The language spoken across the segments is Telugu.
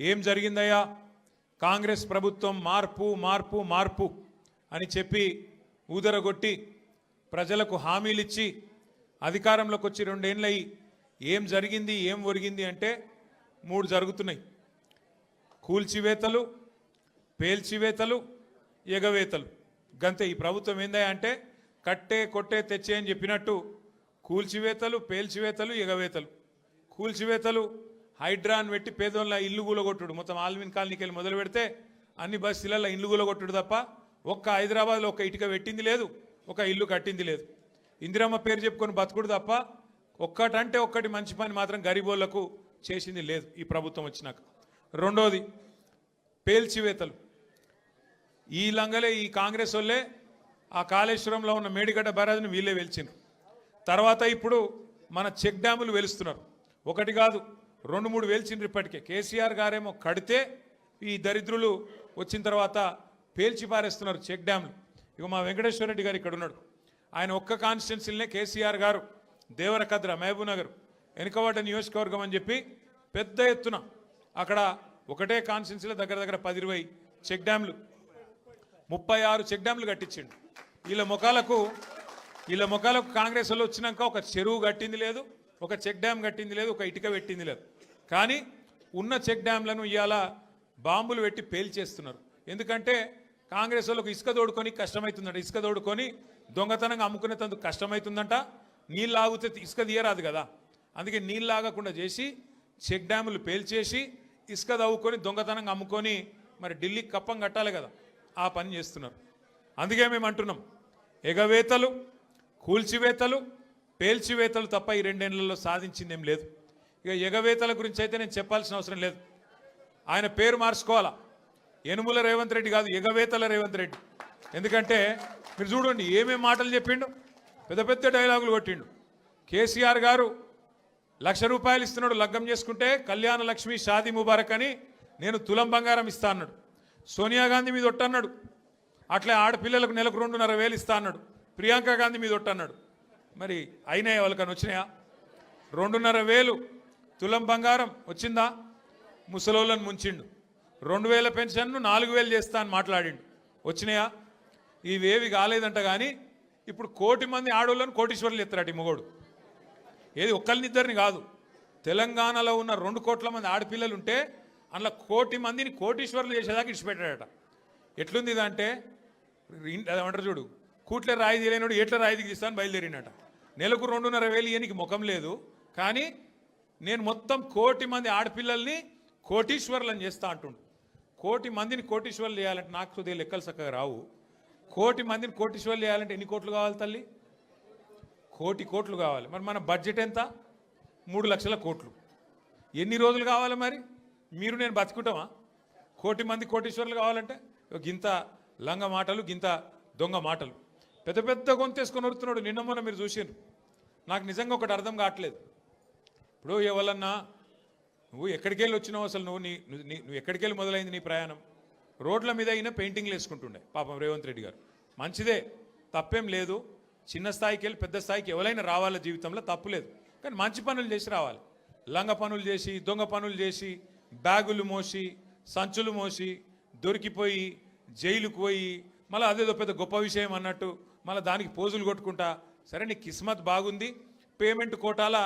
ఏం జరిగిందయ్యా? కాంగ్రెస్ ప్రభుత్వం మార్పు మార్పు మార్పు అని చెప్పి ఊదరగొట్టి ప్రజలకు హామీలిచ్చి అధికారంలోకి వచ్చి రెండేళ్ళయి ఏం జరిగింది ఏం ఒరిగింది అంటే మూడు జరుగుతున్నాయి. కూల్చివేతలు పేల్చివేతలు ఎగవేతలు. గంతే ఈ ప్రభుత్వం ఏందా అంటే కట్టే కొట్టే తెచ్చే అని చెప్పినట్టు కూల్చివేతలు పేల్చివేతలు ఎగవేతలు. కూల్చివేతలు హైడ్రాన్ పెట్టి పేదోళ్ళ ఇల్లు కూలగొట్టుడు. మొత్తం ఆల్మిన్ కాలనీకి వెళ్ళి మొదలు పెడితే అన్ని బస్సులలో ఇల్లు కూలగొట్టుడు తప్ప ఒక్క హైదరాబాద్లో ఒక్క ఇటుక పెట్టింది లేదు ఒక ఇల్లు కట్టింది లేదు. ఇందిరమ్మ పేరు చెప్పుకొని బతుకుడు తప్ప ఒక్కటంటే ఒక్కటి మంచి పని మాత్రం గరీబోళ్ళకు చేసింది లేదు ఈ ప్రభుత్వం వచ్చినాక. రెండోది పేల్చివేతలు. ఈ లంగలే ఈ కాంగ్రెస్ వాళ్ళే ఆ కాళేశ్వరంలో ఉన్న మేడిగడ్డ బరాజ్ని వీళ్ళే వెలిచిండ్రు తర్వాత ఇప్పుడు మన చెక్ డ్యాములు వెలుస్తున్నారు. ఒకటి కాదు రెండు మూడు వేల్చిండ్రు ఇప్పటికే. కేసీఆర్ గారేమో కడితే ఈ దరిద్రులు వచ్చిన తర్వాత పేల్చి పారేస్తున్నారు చెక్ డ్యాములు. ఇక మా వెంకటేశ్వర రెడ్డి గారు ఇక్కడ ఉన్నాడు ఆయన ఒక్క కాన్స్టిట్యున్సీలనే కేసీఆర్ గారు దేవరకద్ర మహబూబ్ నగర్ వెనుకబడ్డ నియోజకవర్గం అని చెప్పి పెద్ద ఎత్తున అక్కడ ఒకటే కాన్స్టిట్యున్సీలో దగ్గర దగ్గర పది ఇరవై చెక్ డ్యామ్లు ముప్పై ఆరు చెక్ డ్యామ్లు కట్టించిండు. వీళ్ళ ముఖాలకు వీళ్ళ ముఖాలకు కాంగ్రెస్ వాళ్ళు వచ్చినాక ఒక చెరువు కట్టింది లేదు. ఒక చెక్ డ్యామ్ కట్టింది లేదు ఒక ఇటుక పెట్టింది లేదు. కానీ ఉన్న చెక్ డ్యామ్లను ఇవాళ బాంబులు పెట్టి పేల్చేస్తున్నారు. ఎందుకంటే కాంగ్రెస్ వాళ్ళకు ఇసుక తోడుకొని కష్టమవుతుందంట ఇసుక తోడుకొని దొంగతనంగా అమ్ముకునేందుకు కష్టమవుతుందంట నీళ్ళు ఆగితే ఇసుక తీయరాదు కదా. అందుకే నీళ్ళు ఆగకుండా చేసి చెక్ డ్యాములు పేల్చేసి ఇసుక తవ్వుకొని దొంగతనంగా అమ్ముకొని మరి ఢిల్లీకి కప్పం కట్టాలి కదా. ఆ పని చేస్తున్నారు. అందుకే మేము అంటున్నాం. ఎగవేతలు కూల్చివేతలు పేల్చివేతలు తప్ప ఈ రెండేళ్ళలో సాధించిందేం లేదు. ఇక ఎగవేతల గురించి అయితే నేను చెప్పాల్సిన అవసరం లేదు. ఆయన పేరు మార్చుకోవాలా? యనుముల రేవంత్ రెడ్డి కాదు ఎగవేతల రేవంత్ రెడ్డి. ఎందుకంటే మీరు చూడండి ఏమేమి మాటలు చెప్పిండు? పెద్ద పెద్ద డైలాగులు కొట్టిండు. కేసీఆర్ గారు లక్ష రూపాయలు ఇస్తున్నాడు లగ్గం చేసుకుంటే కళ్యాణ లక్ష్మి షాదీ ముబారక్ అని నేను తులం బంగారం ఇస్తా అన్నాడు. సోనియా గాంధీ మీద ఒట్టన్నాడు. అట్లే ఆడపిల్లలకు నెలకు రెండున్నర వేలు ఇస్తా అన్నాడు. ప్రియాంక గాంధీ మీద ఒట్టన్నాడు. మరి అయినాయి వాళ్ళకని వచ్చినాయా? రెండున్నర వేలు తులం బంగారం వచ్చిందా? ముసలోళ్ళని ముంచిండు. రెండు వేల పెన్షన్ను నాలుగు వేలు చేస్తా అని మాట్లాడిండు. వచ్చినాయా? ఇవేవి కాలేదంట కానీ ఇప్పుడు కోటి మంది ఆడవాళ్ళని కోటీశ్వర్లు ఎత్తారట ఈ మొగోడు. ఏది ఒక్కరినిద్దరిని కాదు. తెలంగాణలో ఉన్న రెండు కోట్ల మంది ఆడపిల్లలు ఉంటే అందులో కోటి మందిని కోటీశ్వరులు చేసేదాకా ఇడిచిపెట్టాడట. ఎట్లుంది ఇదంటే ఇన్- చూడు కూట్ల రాయి తీయలేనోడు ఎట్ల రాయి తీస్తాను బయలుదేరినట. నెలకు రెండున్నర వేలు ఇయనికి ముఖం లేదు. కానీ నేను మొత్తం కోటి మంది ఆడపిల్లల్ని కోటీశ్వర్లను చేస్తా అంటుండు. కోటి మందిని కోటీశ్వర్లు చేయాలంటే నాకు కొద్దిగా లెక్కలు చక్కగా రావు. కోటి మందిని కోటీశ్వర్లు చేయాలంటే ఎన్ని కోట్లు కావాలి తల్లి? కోటి కోట్లు కావాలి. మరి మన బడ్జెట్ ఎంత? మూడు లక్షల కోట్లు. ఎన్ని రోజులు కావాలి మరి? మీరు నేను బతుకుంటామా? కోటి మంది కోటీశ్వర్లు కావాలంటే గింత లంగ మాటలు గింత దొంగ మాటలు. పెద్ద పెద్ద గొంతేసుకొని వరుతున్నాడు నిన్న మొన్న మీరు చూసారు నాకు నిజంగా ఒకటి అర్థం కావట్లేదు. ఇప్పుడు ఎవరన్నా నువ్వు ఎక్కడికి వెళ్ళి వచ్చినావు అసలు? నువ్వు నీ నీ- నువ్వు ఎక్కడికి వెళ్ళి మొదలైంది నీ ప్రయాణం? రోడ్ల మీద అయినా పెయింటింగ్లు వేసుకుంటుండే పాపం రేవంత్ రెడ్డి గారు. మంచిదే తప్పేం లేదు. చిన్న స్థాయికి వెళ్ళి పెద్ద స్థాయికి ఎవరైనా రావాల జీవితంలో తప్పు లేదు. కానీ మంచి పనులు చేసి రావాలి. లంగ పనులు చేసి దొంగ పనులు చేసి బ్యాగులు మోసి సంచులు మోసి దొరికిపోయి జైలుకు పోయి మళ్ళీ అదేదో పెద్ద గొప్ప విషయం అన్నట్టు మళ్ళీ దానికి పోజులు కొట్టుకుంటా సరే నీ కిస్మత్ బాగుంది పేమెంట్ కోటాల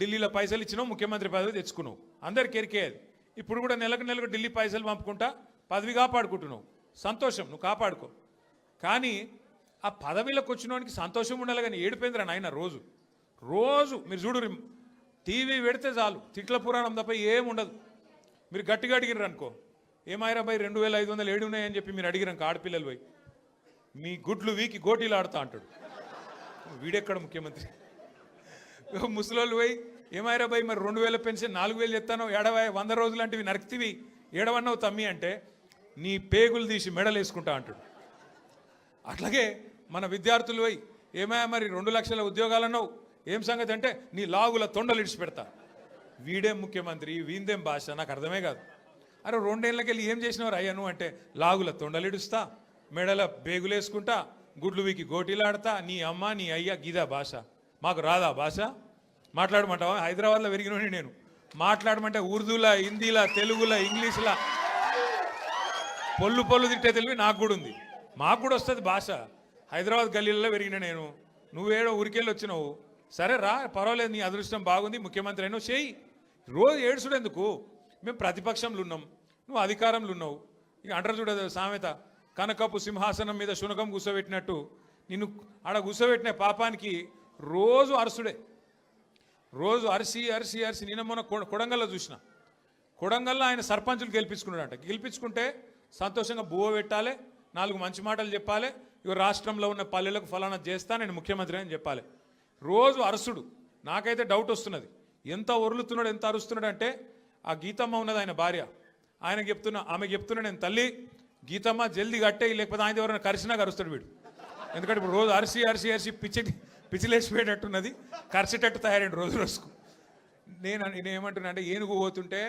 ఢిల్లీలో పైసలు ఇచ్చినావు ముఖ్యమంత్రి పదవి తెచ్చుకున్నావు. అందరికి ఎరికేది ఇప్పుడు కూడా నెలకు నెలకు ఢిల్లీ పైసలు పంపుకుంటా పదవి కాపాడుకుంటున్నావు. సంతోషం నువ్వు కాపాడుకో. కానీ ఆ పదవిలోకి వచ్చినోనికి సంతోషం ఉండాలి కానీ ఏడిపోయిందిరా నాయన రోజు. రోజు మీరు చూడు టీవీ పెడితే చాలు తిట్ల పురాణం తప్ప ఏం ఉండదు. మీరు గట్టిగా అడిగినారు అనుకో ఏమైరా బై రెండు వేల ఐదు వందలు ఏడు ఉన్నాయని చెప్పి మీరు అడిగినాక ఆడపిల్లలు పోయి. మీ గుడ్లు వీకి గోటీలు ఆడుతా అంటాడు. వీడెక్కడ ముఖ్యమంత్రి? ముసలోళ్ళు పోయి ఏమైరా భయ్ మరి రెండు వేల పెన్షన్ నాలుగు వేలు చెప్తాను ఏడవై వంద రోజులు లాంటివి నరికితివి ఏడవన్నావు తమ్మి అంటే నీ పేగులు తీసి మెడలు వేసుకుంటా అంటాడు. అట్లాగే మన విద్యార్థులు పోయి ఏమయ్యా మరి రెండు లక్షల ఉద్యోగాలన్నావు? ఏం సంగతి అంటే నీ లాగుల తొండలు ఇడిచిపెడతా. వీడేం ముఖ్యమంత్రి వీందేం భాష నాకు అర్థమే కాదు. అరే రెండేళ్ళకెళ్ళి ఏం చేసినవారు అయ్యను అంటే లాగుల తొండలు ఇడుస్తా. మెడల బేగులేసుకుంటా గుడ్లు వీకి గోటీలాడతా నీ అమ్మ నీ అయ్య గీదా భాష. మాకు రాదా భాష? మాట్లాడమంటావా? హైదరాబాద్లో పెరిగినోని నేను. మాట్లాడమంటే ఉర్దూలా హిందీలా తెలుగులా ఇంగ్లీష్లా పొల్లు పొల్లు తిట్టే తెలివి నాకు కూడా ఉంది. మాకు కూడా వస్తుంది భాష. హైదరాబాద్ గల్లీలలో పెరిగిన నేను. నువ్వేడో ఊరికెళ్ళి వచ్చినావు. సరే రా పర్వాలేదు నీ అదృష్టం బాగుంది ముఖ్యమంత్రి అయినా చేయి. రోజు ఏడుచుడు ఎందుకు? మేము ప్రతిపక్షంలో ఉన్నాం. నువ్వు అధికారంలో ఉన్నావు. ఇక అంటారు చూడదు సామెత. కనకపు సింహాసనం మీద శునకం కూర్చోబెట్టినట్టు నిన్ను ఆడ కూర్చోబెట్టిన పాపానికి రోజు అరసుడే. రోజు అరిసి అరిసి అరిసి నిన్న మొన్న కొడంగల్లో చూసిన. కొడంగల్లో ఆయన సర్పంచులు గెలిపించుకున్నాడట. గెలిపించుకుంటే సంతోషంగా బువ్వ పెట్టాలి నాలుగు మంచి మాటలు చెప్పాలి ఇక రాష్ట్రంలో ఉన్న పల్లెలకు ఫలానా చేస్తా నేను ముఖ్యమంత్రి అని చెప్పాలి. రోజు అరసుడు. నాకైతే డౌట్ వస్తున్నది. ఎంత ఒరులుతున్నాడు ఎంత అరుస్తున్నాడు అంటే ఆ గీతమ్మ ఉన్నది ఆయన భార్య. ఆయన చెప్తున్న ఆమె చెప్తున్నా నేను తల్లి గీతమ్మ జల్దీ కట్టే లేకపోతే ఆయన ఎవరైనా కరిసినా కరుస్తాడు వీడు. ఎందుకంటే ఇప్పుడు రోజు అరిసి అరిసి అరిసి పిచ్చి పిచ్చిలేసిపోయేటట్టున్నది కరిసేటట్టు తయారైంది రోజు రోజుకు. నేను నేను ఏమంటున్నా అంటే ఏనుగు పోతుంటే